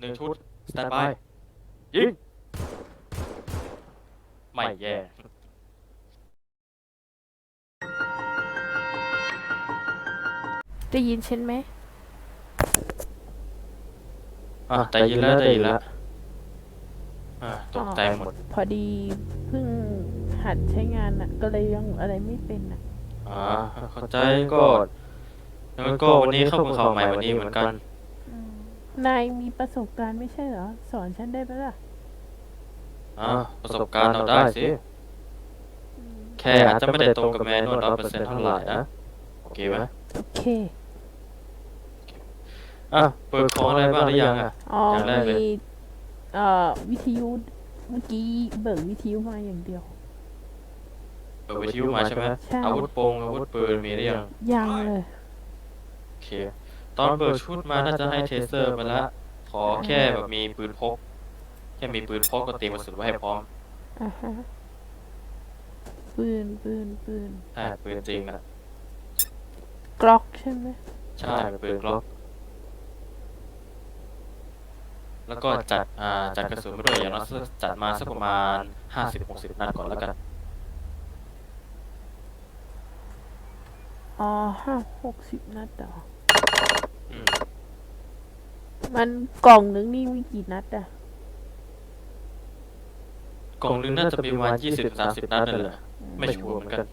หนึ่งชุด สแตนบาย ยิง ไม่แย่ได้ยินฉันไหมอะแต่ยินแล้วแต่ยินแล้วอะตกใจหมด พอดีเพิ่งหัดใช้งานน่ะ ก็เลยยังอะไรไม่เป็นน่ะอ่าเข้าใจก็แล้วก็วันนี้เข้าเพิ่งเข้าใหม่วันนี้เหมือนกัน นายมีประสบการณ์ไม่ใช่เหรอ สอนฉันได้ปะล่ะ อ่าประสบการณ์เราได้สิ แค่อาจจะไม่ได้ตรงกับแมนนวลร้อยเปอร์เซ็นต์เท่าไหร่นะ โอเคไหมโอเค อะ เปิดของอะไรบ้างหรือยังอะ อ๋ออย่างแรกเลย มีเอ่อวิทยุเมื่อกี้เบิกวิทยุมาอย่างเดียว เปิดวิทยุมาใช่ไหมใช่อาวุธปงอาวุธปืนมีหรือยังยังเลย โอเค ตอนเบิกชุดมาน่าจะให้เทเซอร์มาละ ขอแค่แบบมีปืนพก แค่มีปืนพกก็เตรียมกระสุนไว้ให้พร้อมอ่าฮะปืนปืนปืนใช่ปืนจริงอะกล็อกใช่ไหมใช่เป็นปืนกล็อก แล้วก็จัดอ่าจัดกระสุนมาด้วยอย่างน้อยสักจัดมาสักประมาณห้าสิบหกสิบนัดก่อนแล้วกันอ๋อห้าหกสิบนัดต่ออืม มันกล่องนึงนี่มีกี่นัดอะกล่องนึงน่าจะมีประมาณยี่สิบสามสิบนัดนั่นแหละไม่ชัวร์เหมือนกัน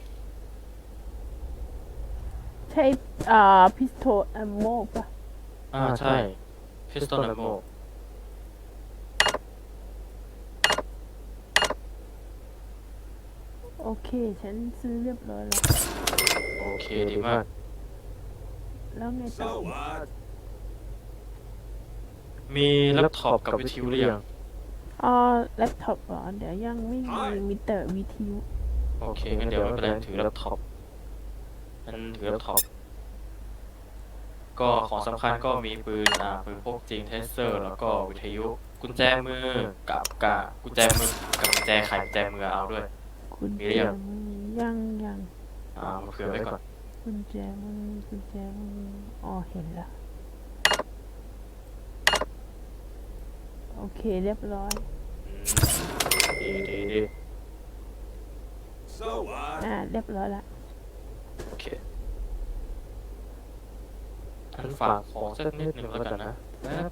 ใช่อ่าพิสโตลแอมโมปะอ่าใช่ Pistol Ammo โอเค ฉันซื้อเรียบร้อยแล้ว โอเคดีมาก แล้วไงต่อ มีแล็ปท็อปกับวิทยุหรือยังอ๋อแล็ปท็อปเหรอเดี๋ยวยังไม่มีมีแต่วิทยุโอเคงั้นเดี๋ยวไม่เป็นไรถือแล็ปท็อปงั้นถือแล็ปท็อปก็ของสำคัญก็มีปืนอ่าปืนพกจริงเทเซอร์ แล้วก็วิทยุ กุญแจมือกับกากุญแจมือกับกุญแจไขกุญแจมือเอาด้วย คุณมีหรือยังมือยังยังอ่ามาเผื่อไว้ก่อนกุญแจมือกุญแจมืออ๋อเห็นแล้วโอ เคเรียบร้อยอืมดีดีดี So what? อ่า เรียบร้อยละ โอเคฉันฝากของสักนิดหนึ่งแล้วกันนะแป๊บ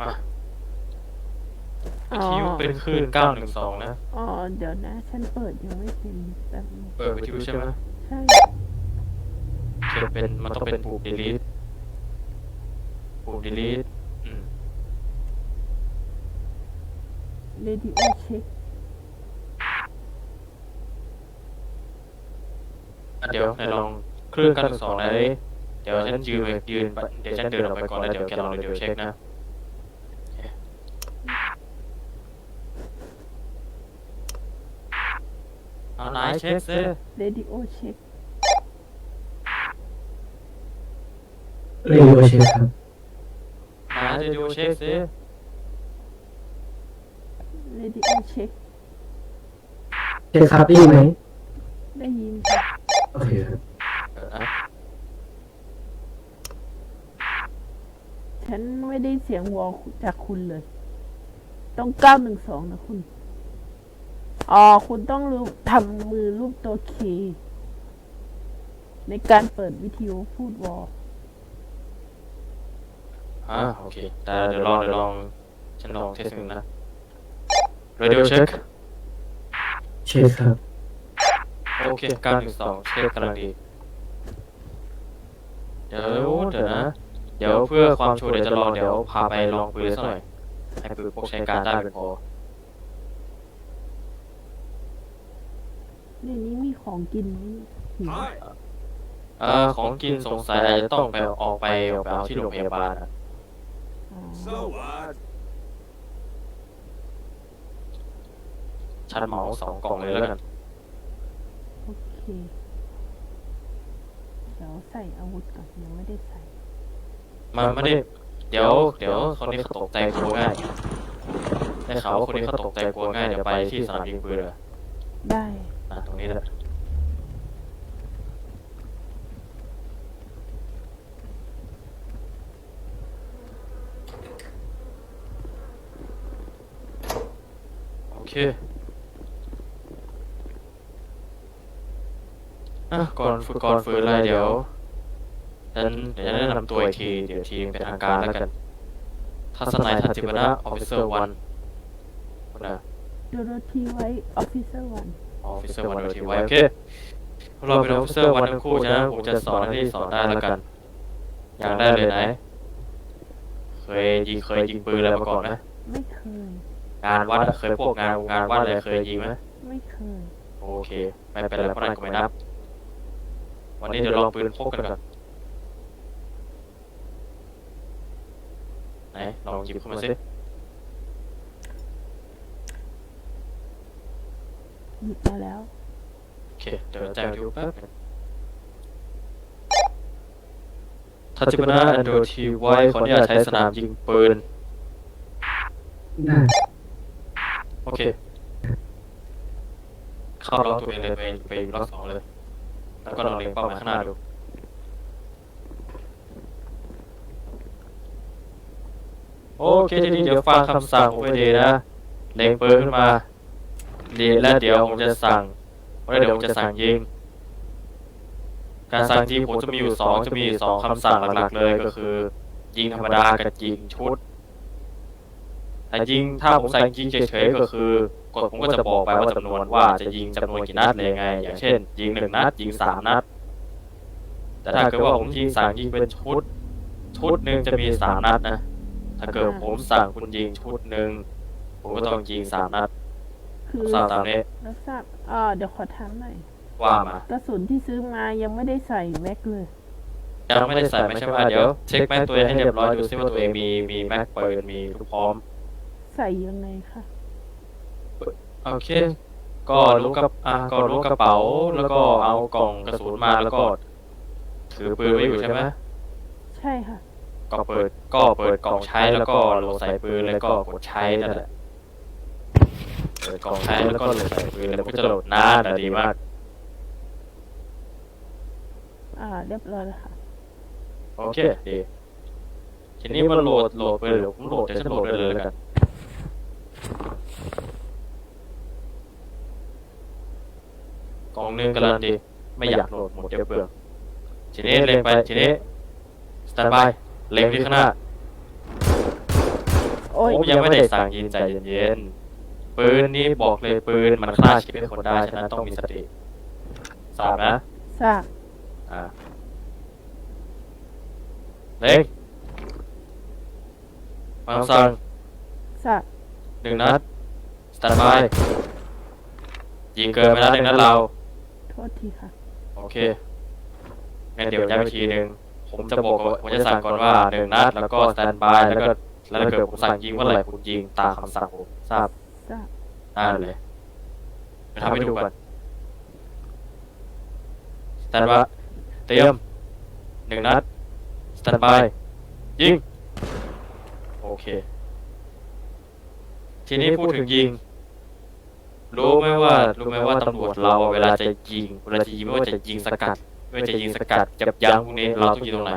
มาอ๋อวิทยุเป็นคลื่น912นะ อ๋อ เดี๋ยวนะ ฉันเปิดยังไม่เป็นแป๊บนึงเปิดวิทยุใช่ไหมใช่เขียนเป็นมันต้องเป็นปุ่ม delete ปุ่ม delete อืมเรดิโอเช็คอะเดี๋ยวไหนลองคลื่น912เลยเดี๋ยวฉันยืนไปยืนไปเดี๋ยวฉันเดินออกไปก่อนแล้วเดี๋ยวแกลองเดี๋ยวเช็คนะโอเคเอาไหนเช็คซิเรดิโอเช็คเรียกว่าเช็คครับหาจะดูเช็คซิเรดิโอเช็คเช็คครับได้ยินไหมได้ยินค่ะโอเคครับเออนะฉันไม่ได้เสียงวอลจากคุณเลย ต้องเก้าหนึ่งสองนะคุณ อ๋อ คุณต้องรูปทำมือรูปตัวเค ในการเปิดวิทยุพูดวอลอ่าโอเคแต่เดี๋ยวลองเดี๋ยวลองฉันลองเทสหนึ่งนะ radio check เช็คครับ โอเค912เช็คกำลังดี เดี๋ยวเดี๋ยวนะ เดี๋ยวเพื่อความชัวร์เดี๋ยวจะลองเดี๋ยวพาไปลองปืนสักหน่อย ให้ปืนพกใช้การได้เป็นพอ ในนี้มีของกินไหมหิว Hi. เอ่อของกินสงสัยอาจจะต้องไปออกไปออกไปเอาที่โรงพยาบาลอะอ๋อ So what? ฉันเหมาสองกล่องเลยแล้วกัน โอเค เดี๋ยวใส่อาวุธก่อนยังไม่ได้ใส่ มันไม่ได้ เดี๋ยว เดี๋ยวคนนี้เขาตกใจกลัวง่ายได้ข่าวว่าคนนี้เขาตกใจกลัวง่ายเดี๋ยวไปที่สนามยิงปืนเลยได้ อะตรงนี้แหละโอเคอะก่อนฝึกก่อนฝึกอะไรเดี๋ยวฉันเดี๋ยวจะแนะนำตัวอีกทีเดี๋ยวทีมเป็นทางการแล้วกันทัศนัยทัจิบนะออฟฟิเซอร์วันนะโดโรธีไว้ออฟฟิเซอร์วัน ออฟฟิเซอร์วันโดยทีไว้โอเคเราเป็นออฟฟิเซอร์วันทั้งคู่ฉะนั้นผมจะสอนให้สอนได้แล้วกัน อย่างแรกเลยไหนเคยยิงเคยยิงปืนอะไรมาก่อนไหมไม่เคย งานวัดอะเคยพวกงานงานวัดอะไรเคยยิงไหมไม่เคย โอเค ไม่เป็นไรเพราะนั่นก็ไม่นับ วันนี้เดี๋ยวลองปืนพกกันก่อนไหนลองหยิบขึ้นมาสิ หยิบมาแล้ว โอเค เดี๋ยวแจ้งดูแป๊บนึงทัจิบนาแอนโดทีไว้ขออนุญาตใช้สนามยิงปืนได้โอเค เข้าล็อกตัวเองเลยไปไปล็อกสองเลย แล้วก็ลองเล็งเป้าหมายข้างหน้าดูโอเคทีนี้เดี๋ยวฟังคำสั่งผมไปดีนะ เล็งปืนขึ้นมา ดีแล้วเดี๋ยวผมจะสั่งแล้วเดี๋ยวผมจะสั่งยิง การสั่งยิงผมจะมีอยู่สองจะมีอยู่สองคำสั่งหลักๆเลยก็คือ ยิงธรรมดากับยิงชุดแต่ยิงถ้าผมสั่งยิงเฉยๆก็คือกฎผมก็จะบอกไปว่าจำนวนว่าจะยิงจำนวนกี่นัดเลยไง อย่างเช่น ยิงหนึ่งนัดยิงสามนัด แต่ถ้าเกิดว่าผมยิงสั่งยิงเป็นชุด ชุดหนึ่งจะมีสามนัดนะ ถ้าเกิดผมสั่งคุณยิงชุดหนึ่งผมก็ต้องยิงสามนัด คือสั่งตามนี้รับทราบอ่าเดี๋ยวขอถามหน่อย ว่ามา กระสุนที่ซื้อมายังไม่ได้ใส่แม็กเลย ยังไม่ได้ใส่ไม่ใช่ว่าเดี๋ยว เช็คแม็กตัวเองให้เรียบร้อยดูซิว่าตัวเองมีมีแม็กปืนมีลูกพร้อม ใส่ยังไงคะโอเค ก็รู้กับอะก็รู้กระเป๋า แล้วก็เอากล่องกระสุนมาแล้วก็ ถือปืนไว้อยู่ใช่ไหมใช่ค่ะ ก็เปิดก็เปิดกล่องใช้แล้วก็โหลดใส่ปืนแล้วก็กดใช้นั่นแหละ เปิดกล่องใช้แล้วก็โหลดใส่ปืนแล้วก็จะโหลดนานแต่ดีมาก อ่าเรียบร้อยแล้วค่ะ โอเคดีทีนี้มันโหลดโหลดปืนเดี๋ยวผมโหลดเดี๋ยวฉันโหลดได้เลยแล้วกันกล่องหนึงกำลังดี ไม่อยากโหลดหมดเดี๋ยวเปลืองทีนี้เล็งไปทีนี้สแตนบายเล็งที่ข้างหน้าโอ้ยผมยังไม่ได้สั่งยิงใจเย็นๆ ปืนนี้บอกเลยปืนมันฆ่าชีวิตคนได้ฉะนั้นต้องมีสติทราบนะทราบอ่าเล็งฟังคำสั่งทราบหนึ่งนัดสแตนบายยิงเกินไปนัดหนึ่งนัดเรา โทษทีค่ะ โอเคงั้นเดี๋ยวย้ำอีกทีหนึ่งผมจะบอกก่อนผมจะสั่งก่อนว่าหนึ่งนัดแล้วก็สแตนบายแล้วก็แล้วถ้าเกิดผมสั่งยิงเมื่อไหร่คุณยิงตามคำสั่งผมทราบทราบ ได้เลยไปทำให้ดูก่อนสแตนบายเตรียมหนึ่งนัดสแตนบายยิง โอเค ทีนี้พูดถึงยิง รู้ไหมว่า รู้ไหมว่าตำรวจเราอะเวลาจะยิง เวลาจะยิงไม่ว่าจะยิงสกัด ไม่ว่าจะยิงสกัด จับยั้งพวกนี้เราต้องยิงตรงไหน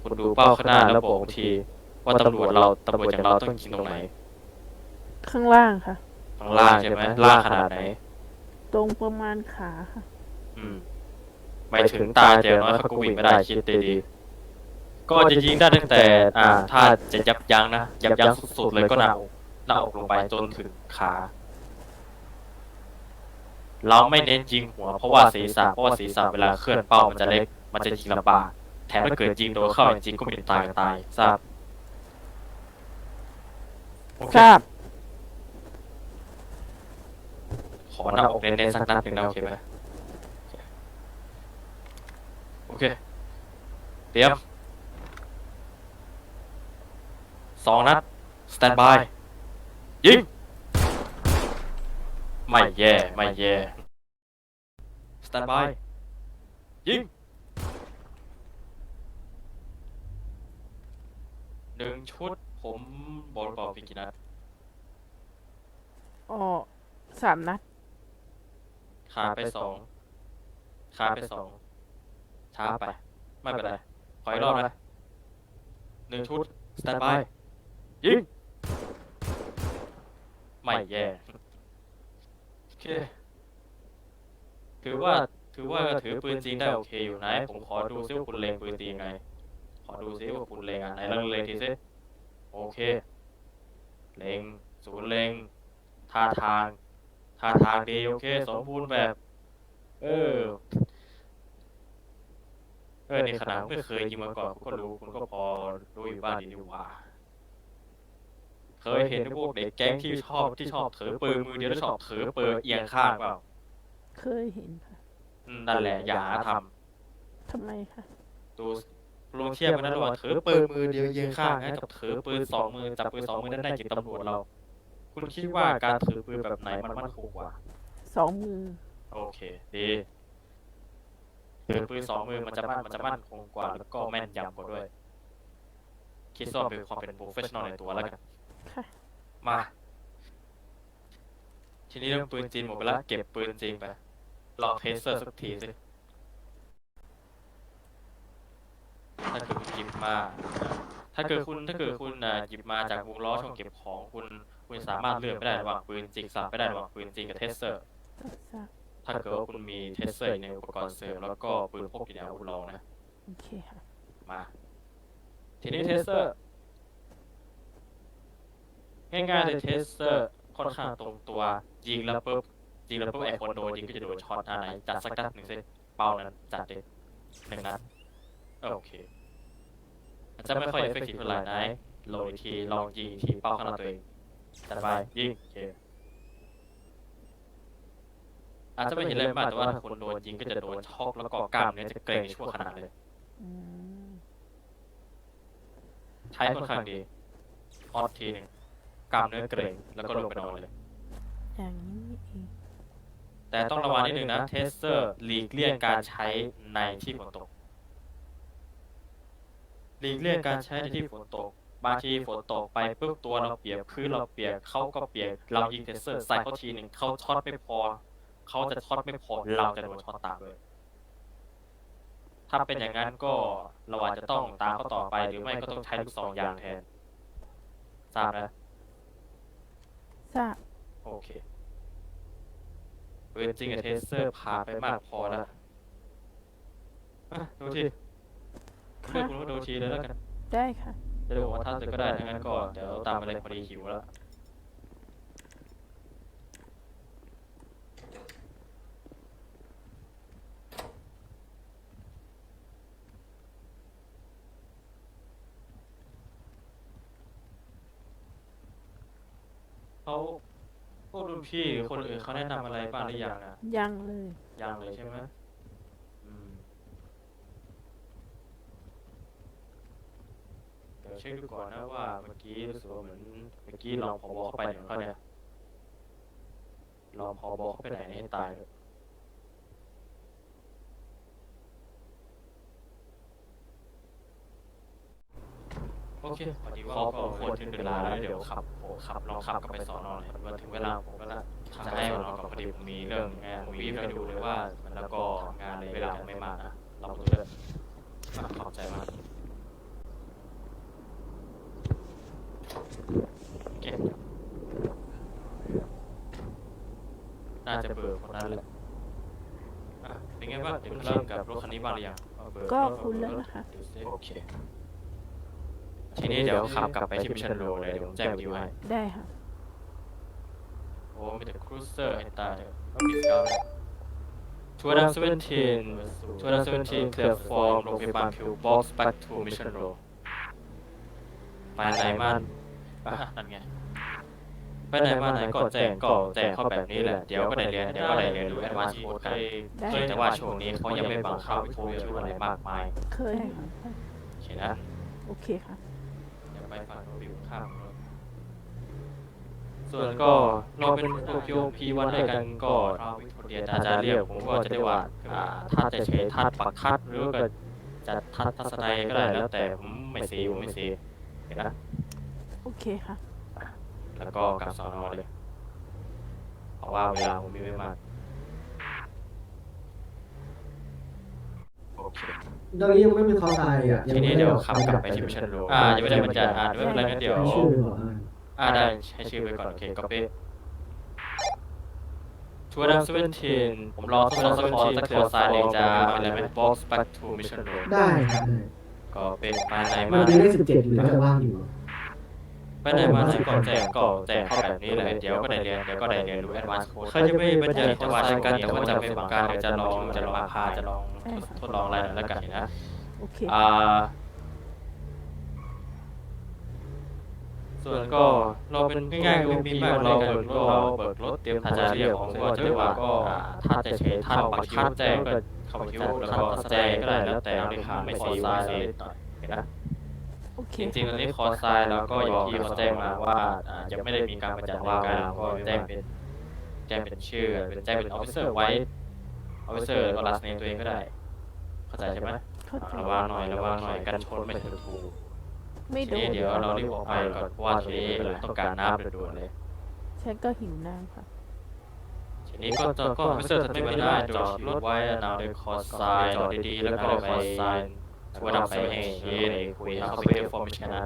คุณดูเป้าข้างหน้าแล้วบอกผมที ว่าตำรวจเราตำรวจอย่างเราต้องยิงตรงไหนข้างล่างค่ะ ข้างล่างใช่ไหมล่างขนาดไหน ตรงประมาณขาค่ะ อืมหมายถึงตาเจอน้อยเขาก็วิ่งไม่ได้คิดดีๆก็จะยิงได้ตั้งแต่ อ่า ถ้าจะยับยั้งนะยับยั้งสุดๆเลยก็หน้าอกหน้าอกลงไปจนถึงขา เราไม่เน้นยิงหัวเพราะว่าศีรษะเพราะว่าศีรษะเวลาเคลื่อนเป้ามันจะเล็ก มันจะยิงลำบากแถมถ้าเกิดยิงโดนเข้าจริงๆก็ไมีตายก็ตายทราบ โอเค ทราบขอหน้าอกเน้นๆสักนัดหนึ่งนะโอเคไหมโอเค เตรียมสองนัด สแตนบาย ยิง ไม่แย่ ไม่แย่ สแตนบาย ยิงหนึ่งชุดผม บอลบอกพี่กี่นัดอ๋อสามนัด ขาดไปสองขาดไปสองช้าไป ไม่เป็นไร ขออีกรอบนะหนึ่งชุด สแตนบาย ยิง ไม่แย่โอเคถือว่าถือว่าถือปืนจริงได้โอเคอยู่ไหนผมขอดูซิว่าคุณเล็งปืนจริงไง ขอดูซิว่าคุณเล็งอะไหนลองเล็งทีซิโอเค เล็งศูนย์เล็งท่าทางท่าทางดีโอเคสมบูรณ์แบบ เออเออนี่ขนาดไม่เคยยิงมาก่อนคุณก็รู้คุณก็พอรู้อยู่บ้านดีนี่หว่า เคยเห็นพวกเด็กแก๊งที่ชอบที่ชอบถือปืนมือเดียวแล้วชอบถือปืนเอียงข้างเปล่าเคยเห็นค่ะอืมนั่นแหละอย่าหาททำไมคะำดู ลองเทียบกันนะระหว่างถือปืนมือเดียวเอียงข้างนะกับถือปืนสองมือจับปืนสองมือนั่นได้จิตตำรวจเรา คุณคิดว่าการถือปืนแบบไหนมันมั่นคงกว่า สองมือ โอเคดีถือปืนสองมือมันจะมั่นมันจะมั่นคงกว่าแล้วก็แม่นยำกว่าด้วย คิดว่าเป็นความเป็นโปรเฟชชั่นอลในตัวแล้วกันค่ะมา ทีนี้เรื่องปืนจริงหมดไปแล้วเก็บปืนจริงไปลองเทสเซอร์สักทีสิ ถ้าเกิดคุณหยิบมา ถ้าเกิดคุณถ้าเกิดคุณอะหยิบมาจากวงล้อช่องเก็บของคุณ คุณสามารถเลือกไม่ได้ระหว่างปืนจริงสับไม่ได้ระหว่างปืนจริงกับเทสเซอร์ทราบถ้าเกิดว่าคุณมีเทสเซอร์ในอุปกรณ์เสริมแล้วก็ปืนพกอยู่ในอาวุธเรานะ โอเคค่ะ มา ทีนี้เทสเซอร์ ง่ายๆเลยเทสเซอร์ค่อนข้างตรงตัว ยิงแล้วปุ๊บยิงแล้วปุ๊บไอ้คนโดนยิงก็จะโดนช็อตหน้าไหนจัดสักนัดหนึ่งสิเป้านั้นจัดเด็หนึ่งนัด โอเคอาจจะไม่ค่อยเอฟเฟกตีฟเท่าไหร่นะโหลดอีกทีลองยิงอีกทีเป้าข้างหน้าตัวเองจัดไปยิงโอเคอาจจะไม่เห็นเลยมากแต่ว่าถ้าคนโดนยิงก็จะโดนช็อกแล้วก็กล้ามเนื้อจะเกร็งชั่วขณะเลยอืมใช้ค่อนข้างดีออดทีหนึ่งกล้ามเนื้อเกร็งแล้วก็ลงไปนอนเลยอย่างนี้นี่เองแต่ต้องระวังนิดนึงนะเทสเซอร์หลีกเลี่ยงการใช้ในที่ฝนตก หลีกเลี่ยงการใช้ในที่ฝนตก บางทีฝนตกไปปุ๊บตัวเราเปียกพื้นเราเปียกเขาก็เปียกเรายิงเทสเซอร์ใส่เขาทีหนึ่งเขาช็อตไม่พอเขาจะช็อตไม่พอเราจะโดนช็อตตามเลย ถ้าเป็นอย่างนั้นก็เราอาจจะต้องตามเขาต่อไปหรือไม่ก็ต้องใช้ลูกซองยางแทนทราบนะทราบโอเคปืนจริงกับเทสเซอร์ผ่านไปมากพอแล้วอะดูที เลือกค่ะคุณก็ดูทีเลยแล้วกันได้ค่ะจะได้บอกว่าถ้าเสร็จก็ได้ทั้งนั้นก็เดี๋ยวตามมาเลยพอดีหิวแล้วเขาพวกรุ่นพี่หรือคนอื่นเขาแนะนำอะไรบ้างหรือยังอะยังเลยยังเลยใช่ไหมอืม เดี๋ยวเช็คดูก่อนนะว่าเมื่อกี้รู้สึกว่าเหมือนเมื่อกี้ลองพอบอเข้าไปไหนของเขาเนี่ยลองพอบอเข้าไปไหนให้ตายเลยโอเคพอดีว่าก็ควรถึงเวลาแล้วเดี๋ยวขับโอ้ขับลองขับกลับไปสอนอหน่อยมาถึงเวลาผมก็ละจะให้เรากับพอดีผมมีเรื่องงานผมมีไปดูเลยว่า มันแล้วก็งานเลยเวลาไม่มากนะลองดูเลยอะขอบใจมาก โอเคน่าจะเบอร์คนนั้นแหละอะเป็นไงบ้างถึงเริ่มกับรถคันนี้บ้างหรือยังเอาเบอร์ก็คุ้นแล้วนะคะดูสิโอเค ทีนี้เดี๋ยวขับกลับไปที่มิชชันโรเลยเดี๋ยวผมแจ้งวิวให้ได้ค่ะ โอ้มีแต่ครูเซอร์ให้ตายเลยต้องมีสกาว2017 2017 clear from โรงพยาบาลพิวบ็อกซ์ back to mission row ไปไหนมาอะนั่นไง ไปไหนมาไหนก็แจ้งก็แจ้งเข้าแบบนี้แหละ เดี๋ยวก็ได้เรียนเดี๋ยวก็ได้เรียนรู้แอดวานซ์โค้ดกันได้เพียงแต่ว่าช่วงนี้เขายังไม่บังคับวิทยุอะไรมากมายเคยค่ะโอเคนะโอเคค่ะเดี๋ยวไปฝั่งโน้นอยู่ข้างรถส่วนก็เราเป็นพวกโยมพีวันด้วยกันก็เราวิทยาเรียนอาจารย์เรียกผมก็จะเรียกว่าอ่าทัดเฉยๆทัดปักทัดหรือก็จะทัดทัศนัยก็ได้แล้วแต่ผมไม่ซีผมไม่ซีเห็นนะโอเคค่ะ แล้วก็กลับสอนอเลย เพราะว่าเวลาผมมีไม่มากโอเคตอนนี้ยังไม่มีคอตายอะทีนี้เดี๋ยวขับกลับไปที่มิชชั่นโรอ่ายังไม่ได้บรรยายอ่านไม่เป็นไรงั้นเดี๋ยว ชื่อก่อนอ่าได้ให้ชื่อไปก่อน โอเคก็เป็นทัวร์ดัมเซเวนทีนผมรอทดลองสักคอสักคอซ้ายเองจะเป็นอะไรไหม box back to mission room ได้ครับได้ก็เป็นภายในมัมานมีเลขสิบเจ็ดอยู่น่าจะว่างอยู่ ภายในมาที่ก่อนแจ้งก็แจ้งเข้าแบบนี้เลยเดี๋ยวก็ได้เรียนเดี๋ยวก็ได้เรียนรู้ advanced code เคยจะไม่บรรยายจังหวะเช่นกันแต่ว่าจะเป็นการเดี๋ยวจะลองจะลองพาจะลองทดลองอะไรหน่อยแล้วกันนะโอเคอ่าส่วนก็เราเป็นง่ายๆก็มีมากเราเบิกรถเราเบิกรถเตรียมทาจาเรียกของก็จะว่าก็ถ้าจะใช้ท่าปักคิ้วแจ้งก็เข้าคิ้วแล้วก็แจ้งก็ได้แล้วแต่เราขาไม่ซีซ้ายเลยเห็นนะ โอเค จริงๆตอนนี้คอร์สไซน์แล้วก็อย่างที่เขาแจ้งมาว่าอ่ายังไม่ได้มีการประจันว่าการก็แจ้งเป็นแจ้งเป็นชื่อเป็นแจ้งเป็นออฟฟิเซอร์ไว้ออฟฟิเซอร์ก็รัสเนมตัวเองก็ได้ เข้าใจใช่ไหมเข้าใจระวังหน่อยระวังหน่อยกันชนไม่ถึงถูกไม่ทีโดนี้นเดี๋ยวเรารีบออกไปก่อนเพราะว่าทีนี้เราต้องการน้ำด่วนๆเลย ฉันก็หิวน้ำค่ะ ทีนี้ก็จะก็ออฟฟิเซอร์ไม่ได้จอดรถไว้นาวเดินคอร์สไซน์จอดดีๆแล้วก็ไป ทัวร์ดับไปให้ชี้ในคุยเข้าไปเก็บฟอร์มชนะ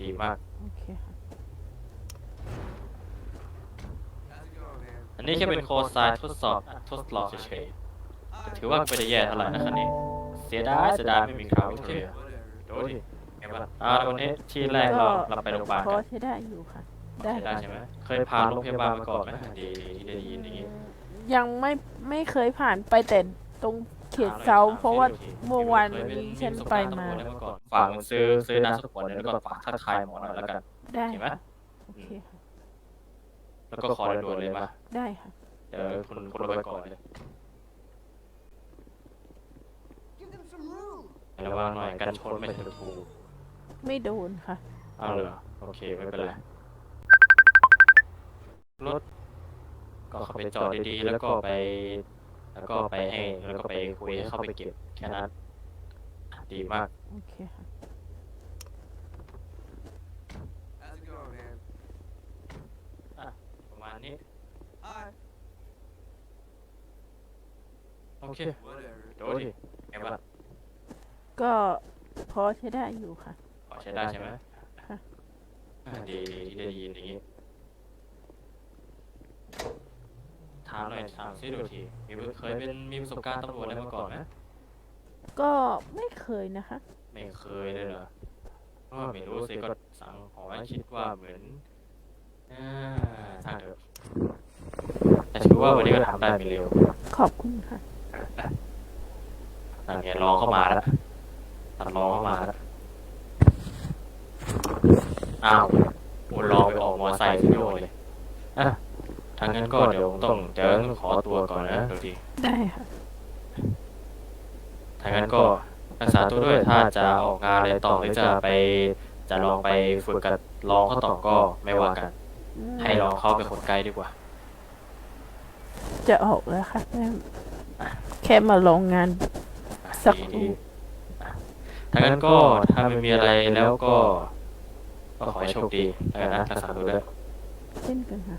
ดีมาก โอเคค่ะ How's it going, man? อันนี้แค่เป็นโค้ดไซน์ทดสอบทดลองเฉยๆถือว่าไม่ได้แย่เท่าไหร่นะคันนี้ เสียดายเสียดายไม่มีคราวโอเค Whatever. ดูดิเห็นปะอ่าวันนี้ที่แรกเราเราไปโรงพยาบาลพอกันใช้ได้อยู่ค่ะ ได้ใช่ได้ค่ะใช่ไหมเคยพาโรงพยาบาลมาก่อนไหมดีดีที่ได้ยินอย่างงี้ยังไม่ไม่เคยผ่านไปแต่ตรงเขตเซาเพราะว่าเมื่อวานนี้ฉันไปมา ฝากซื้อซื้อน้ำสักขวดหนึงแล้วก็ฝากทักทายหมอหน่อยแล้วกันได้เห็นไหมค่ะโอเคค่ะแล้วก็ขอด่วนๆเลยมาได้ค่ะเดี๋ยวคุณคุณเอาไปก่อนเลย Give them some room. ระวังหน่อยกันชนไม่ถึงถูกไม่โดนค่ะ เอาเลยโอเคไม่เป็นไรรถก็เข้าไปจอดดีๆแล้วก็ไป แล้วก็ไปให้แล้วก็ไปคุยให้เข้าไปเก็บแค่นั้นดีมาก โอเคค่ะ How's it going, man? ประมาณนี้ Hi. โอเค Whatever. ดูดิไงบ้างก็พอใช้ได้อยู่ค่ะ พอใช้ได้ใช่ไหมค่ะ อ่าดีดีที่ได้ยินอย่างนี้ ถามหน่อยถามซิดูทีมีเคยเป็นมีประสบการณ์ตำรวจอะไรมาก่อนไหมก็ไม่เคยนะคะ ไม่เคยเลยเหรอก็ไม่รู้สิก็สั่งหอคิดว่าเหมือนอ่าช่างเถอะแต่ถือว่าวันนี้ก็ทำได้ไม่เร็วขอบคุณค่ะนั่นไงลองเข้ามาแล้วตัดลองเข้ามาแล้วอ้าวคุณลองไปออกมอไซค์ที่โยนเลยอะ ทางนั้นก็เดี๋ยวต้องเดี๋ยวต้องขอตัวก่อนนะดูดีได้ค่ะทางนั้นก็รักษาตัวด้วยถ้าจะออกงานอะไรต่อหรือจะไปจะลองไปฝึกกับลองเขาต่อก็ไม่ว่ากันอืมให้ลองเขาเป็นคนไกลดีกว่า จะออกแล้วค่ะแค่แค่มาลองงานอะสักดีครู่ดีอะทางนั้นก็ถ้าไม่มีอะไรแล้วก็ ก็ขอให้โชคดีแล้วกันนะรักษาตัวด้วยเช่นกันค่ะ